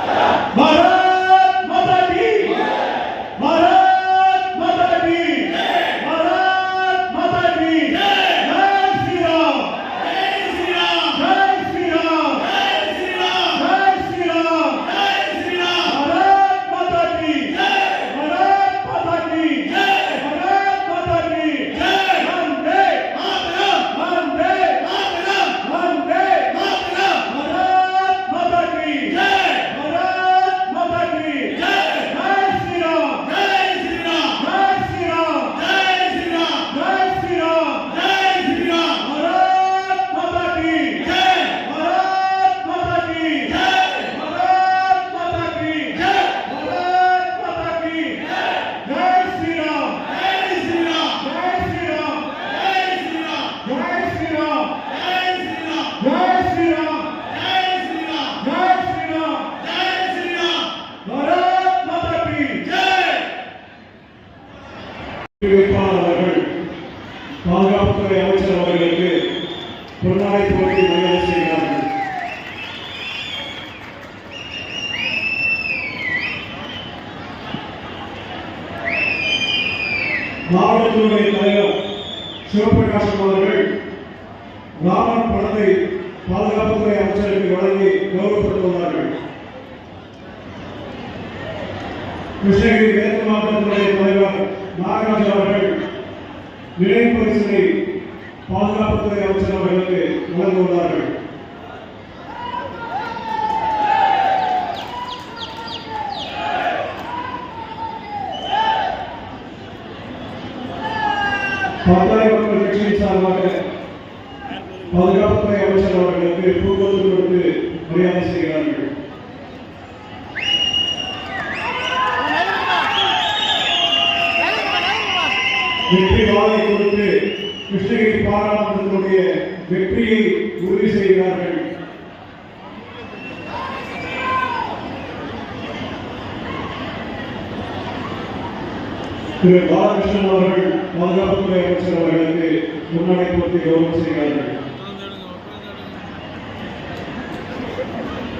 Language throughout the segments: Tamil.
you வேட்பாளர்கள் பாதுகாப்புத்துறை அமைச்சர் அவர்களுக்கு பொன்னாடை போட்டி மரியாதை செய்கிறார்கள். மாவட்டத்துறை தலைவர் சிவபிரகாசம் அவர்கள் ராமன் படத்தை பாதுகாப்புத்துறை அமைச்சருக்கு வழங்கி கௌரவப்படுத்துள்ளார்கள் கிருஷ்ணகிரி மேற்கு மாவட்டத்துடைய தலைவர் நாகராஜ் அவர்கள் நினைவு பரிசினை பாதுகாப்புத்துறை அமைச்சர் அவர்களுக்கு வழங்குள்ளார்கள் பாட்டாளி மக்கள் கட்சியின் சார்பாக பாதுகாப்புத்துறை அமைச்சர் அவர்களுக்கு பூங்கொத்து கொடுத்து மரியாதை செய்கிறார்கள். வெற்றி வாழை கொடுத்து கிருஷ்ணகிரி பாராளுமன்றத்தினுடைய வெற்றியை உறுதி செய்கிறார்கள். திரு பாலகிருஷ்ணன் அவர்கள் பாதுகாப்புத்துறை அமைச்சர் அவர்களுக்கு முன்னாடி கொடுத்து கௌரவம் செய்கிறார்கள்.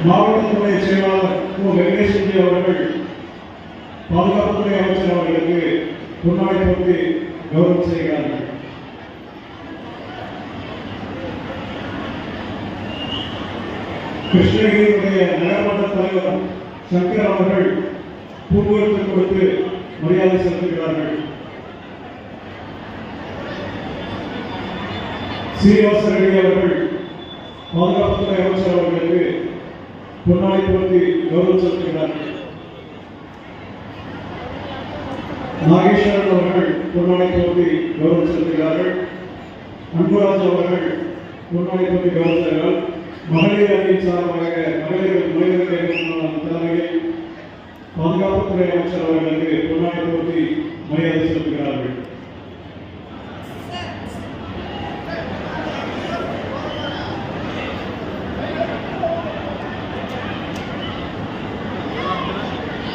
மாவட்டத்துறை செயலாளர் ஓ வெங்கடேஷ்ஜி அவர்கள் பாதுகாப்புத்துறை அமைச்சர் அவர்களுக்கு முன்னாடி கொடுத்து கௌரவம் செய்கிறார்கள் கிருஷ்ணகிரியுடைய நகர்மன்ற தலைவர் சங்கர் அவர்கள் பூங்கொழுத்து கொடுத்து மரியாதை செலுத்துகிறார்கள் சீனிவாச ரெட்டி அவர்கள் பாதுகாப்புத்துறை அமைச்சர் அவர்களுக்கு பொன்னாடை பொருத்தி கௌரவம் செலுத்துகிறார்கள் நாகேஸ்வரன் அவர்கள் பொன்னாடை பொருத்தி கௌரவம் செலுத்துகிறார்கள் அன்புராஜ் அவர்கள் பொன்னாடை பொருத்தி கௌரவம் செலுத்துகிறார் மகளிர் அணியின் சார்பாக மகளிர் மனிதர்கள் தலைமையில் பாதுகாப்புத்துறை அமைச்சர் அவர்களுக்கு பொன்னாடை பொருத்தி மரியாதை செலுத்துகிறார்கள்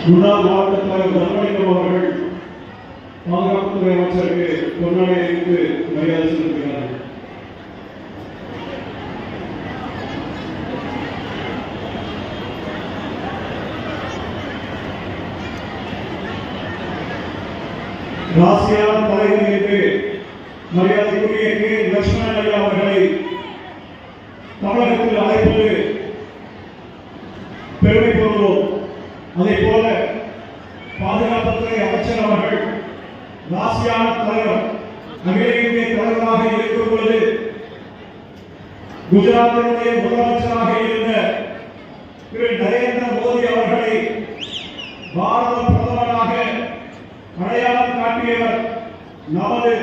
முன்னாள் மாவட்ட தலைவர் தர்மலிங்கம் அவர்கள் அரசருக்கு பொன்னாடை அணிந்து மரியாதை செலுத்துகிறார்கள் ராசியான தலைவர்களுக்கு மரியாதைக்குரிய கே லட்சுமணன் ஐயா அவர்களை தமிழகத்தில் அழைப்பது பெருமை கொள்வோம் அதே போல பாதுகாப்புத்துறை அமைச்சர் அவர்கள் ராசியான தலைவர் அகில தலைவராக இருக்கும் பொழுது குஜராத்தினுடைய முதலமைச்சராக இருந்த திரு நரேந்திர மோடி அவர்களை பாரத பிரதமராக அடையாளம் காட்டியவர் நமது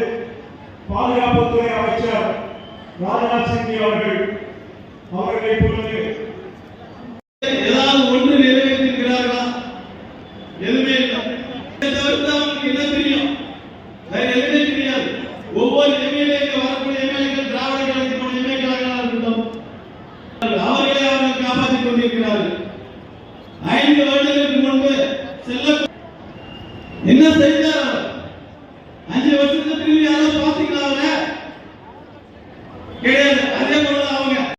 பாதுகாப்புத்துறை அமைச்சர் ராஜ்நாத் சிங் அவர்கள். அவர்களை பொழுது என்ன செஞ்சார் அஞ்சு வருஷத்துக்கு யாராவது